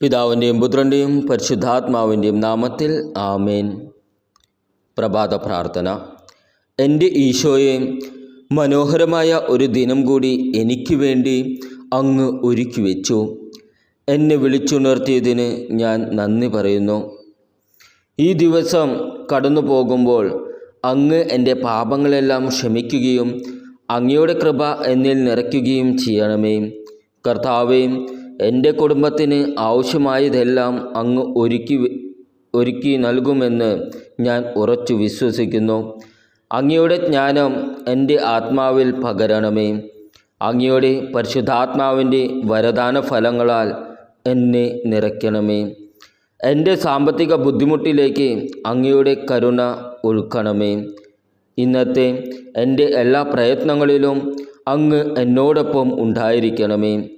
പിതാവിന്റെയും പുത്രന്റെയും പരിശുദ്ധാത്മാവിന്റെയും നാമത്തിൽ ആമേൻ. പ്രഭാത പ്രാർത്ഥന. എന്റെ ഈശോയെ മനോഹരമായ ഒരു ദിനം കൂടി എനിക്ക് വേണ്ടി അങ്ങ് ഒരുക്കി വെച്ചു. എന്നെ വിളിച്ചുണർത്തിയതിന് ഞാൻ നന്ദി പറയുന്നു. ഈ ദിവസം കടന്നു പോകുമ്പോൾ അങ്ങ് എന്റെ പാപങ്ങളെല്ലാം ക്ഷമിക്കുകയും അങ്ങയുടെ കൃപ എന്നിൽ നിറയ്ക്കുകയും ചെയ്യണമേ. കർത്താവേ എന്റെ കുടുംബത്തിന് ആവശ്യമായതെല്ലാം അങ്ങ് ഒരുക്കി ഒരുക്കി നൽകുമെന്ന് ഞാൻ ഉറച്ചു വിശ്വസിക്കുന്നു. അങ്ങയുടെ ജ്ഞാനം എന്റെ ആത്മാവിൽ പകരണമേ. അങ്ങയുടെ പരിശുദ്ധാത്മാവിന്റെ വരദാന ഫലങ്ങളാൽ എന്നെ നിറയ്ക്കണമേ. എന്റെ സാമ്പത്തിക ബുദ്ധിമുട്ടിലേക്ക് അങ്ങയുടെ കരുണ ഒഴുക്കണമേ. ഇന്നത്തെ എന്റെ എല്ലാ പ്രയത്നങ്ങളിലും അങ്ങ് എന്നോടൊപ്പം ഉണ്ടായിരിക്കണമേ.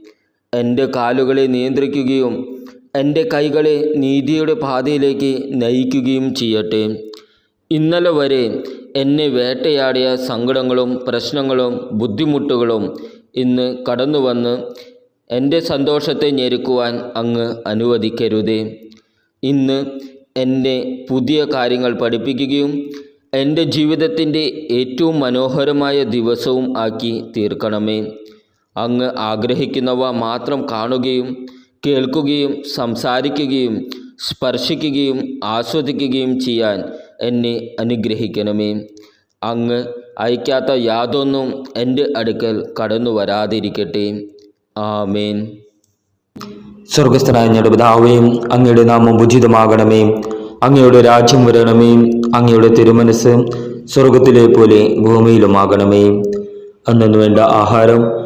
എന്റെ കാലുകളെ നിയന്ത്രിക്കുകയും എന്റെ കൈകളെ നീതിയുടെ പാതയിലേക്ക് നയിക്കുകയും ചെയ്യട്ടെ. ഇന്നലെ വരെ എന്നെ വേട്ടയാടിയ സങ്കടങ്ങളും പ്രശ്നങ്ങളും ബുദ്ധിമുട്ടുകളും ഇന്ന് കടന്നു വന്ന് എന്റെ സന്തോഷത്തെ ഞെരുക്കുവാൻ അങ്ങ് അനുവദിക്കരുതേ. ഇന്ന് എന്നെ പുതിയ കാര്യങ്ങൾ പഠിപ്പിക്കുകയും എന്റെ ജീവിതത്തിന്റെ ഏറ്റവും മനോഹരമായ ദിവസവും ആക്കി തീർക്കണമേ. അങ്ങ് ആഗ്രഹിക്കുന്നവ മാത്രം കാണുകയും കേൾക്കുകയും സംസാരിക്കുകയും സ്പർശിക്കുകയും ആസ്വദിക്കുകയും ചെയ്യാൻ എന്നെ അനുഗ്രഹിക്കണമേ. അങ്ങ് അയക്കാത്ത യാതൊന്നും എന്റെ അടുക്കൽ കടന്നു വരാതിരിക്കട്ടെ. ആമേൻ. സ്വർഗസ്ഥനായ ഞങ്ങളുടെ അങ്ങയുടെ നാമം ഉചിതമാകണമേ. അങ്ങയുടെ രാജ്യം വരണമേ. അങ്ങയുടെ തിരുമനസ് സ്വർഗത്തിലെ പോലെ ഭൂമിയിലുമാകണമേ. അന്നു വേണ്ട ആഹാരം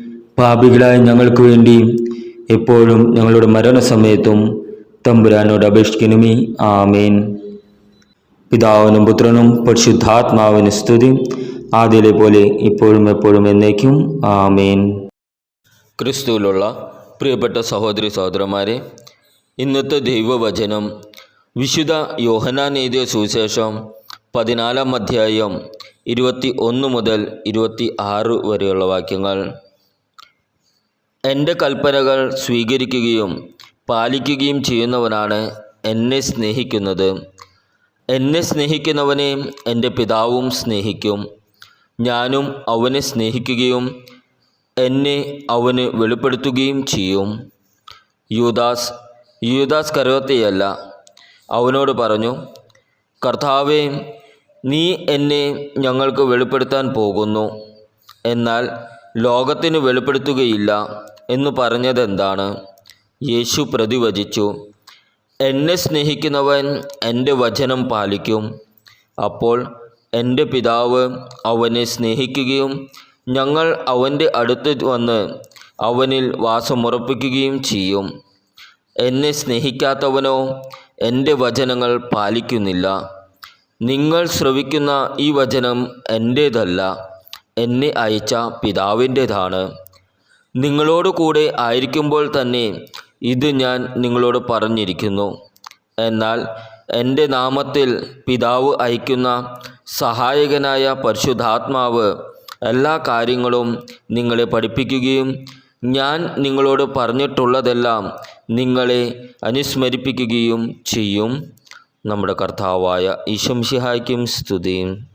പാപികളായ ഞങ്ങൾക്ക് വേണ്ടി എപ്പോഴും ഞങ്ങളുടെ മരണസമയത്തും തമ്പുരാനോട് അപേക്ഷിക്കണമേ. ആമേൻ. പിതാവിനും പുത്രനും പരിശുദ്ധാത്മാവിന് സ്തുതി. ആദ്യയിലെ പോലെ ഇപ്പോഴും എപ്പോഴും എന്നേക്കും. ആമേൻ. ക്രിസ്തുവിലുള്ള പ്രിയപ്പെട്ട സഹോദരി സഹോദരന്മാരെ ഇന്നത്തെ ദൈവവചനം വിശുദ്ധ യോഹനാൻ എഴുതിയ സുവിശേഷം പതിനാലാം അധ്യായം ഇരുപത്തി ഒന്ന് മുതൽ ഇരുപത്തി ആറ് വരെയുള്ള വാക്യങ്ങൾ. എന്റെ കൽപ്പനകൾ സ്വീകരിക്കുകയും പാലിക്കുകയും ചെയ്യുന്നവനാണ് എന്നെ സ്നേഹിക്കുന്നത്. എന്നെ സ്നേഹിക്കുന്നവനെ എന്റെ പിതാവും സ്നേഹിക്കും. ഞാനും അവനെ സ്നേഹിക്കുകയും എന്നെ അവന് വെളിപ്പെടുത്തുകയും ചെയ്യും. യൂദാസ് യൂദാസ് കരോത്തയല്ല അവനോട് പറഞ്ഞു കർത്താവെ നീ എന്നെ ഞങ്ങൾക്ക് വെളിപ്പെടുത്താൻ പോകുന്നു. എന്നാൽ ലോകത്തിന് വെളിപ്പെടുത്തുകയില്ല. എന്ന് പറഞ്ഞതെന്താണ്? യേശു പ്രതിവചിച്ചു എന്നെ സ്നേഹിക്കുന്നവൻ എന്റെ വചനം പാലിക്കും. അപ്പോൾ എന്റെ പിതാവ് അവനെ സ്നേഹിക്കുകയും ഞങ്ങൾ അവന്റെ അടുത്ത് വന്ന് അവനിൽ വാസമുറപ്പിക്കുകയും ചെയ്യും. എന്നെ സ്നേഹിക്കാത്തവനോ എന്റെ വചനങ്ങൾ പാലിക്കുന്നില്ല. നിങ്ങൾ ശ്രവിക്കുന്ന ഈ വചനം എന്റേതല്ല. എന്നെ അയച്ച പിതാവിന്റേതാണ്. നിങ്ങളോട് കൂടെ ആയിരിക്കുമ്പോൾ തന്നെ ഇത് ഞാൻ നിങ്ങളോട് പറഞ്ഞിരിക്കുന്നു. എന്നാൽ എന്റെ നാമത്തിൽ പിതാവ് അയക്കുന്ന സഹായകനായ പരിശുദ്ധാത്മാവ് എല്ലാ കാര്യങ്ങളും നിങ്ങളെ പഠിപ്പിക്കുകയും ഞാൻ നിങ്ങളോട് പറഞ്ഞിട്ടുള്ളതെല്ലാം നിങ്ങളെ അനുസ്മരിപ്പിക്കുകയും ചെയ്യും. നമ്മുടെ കർത്താവായ ഈശംഷിഹായ്ക്കും സ്തുതിയും.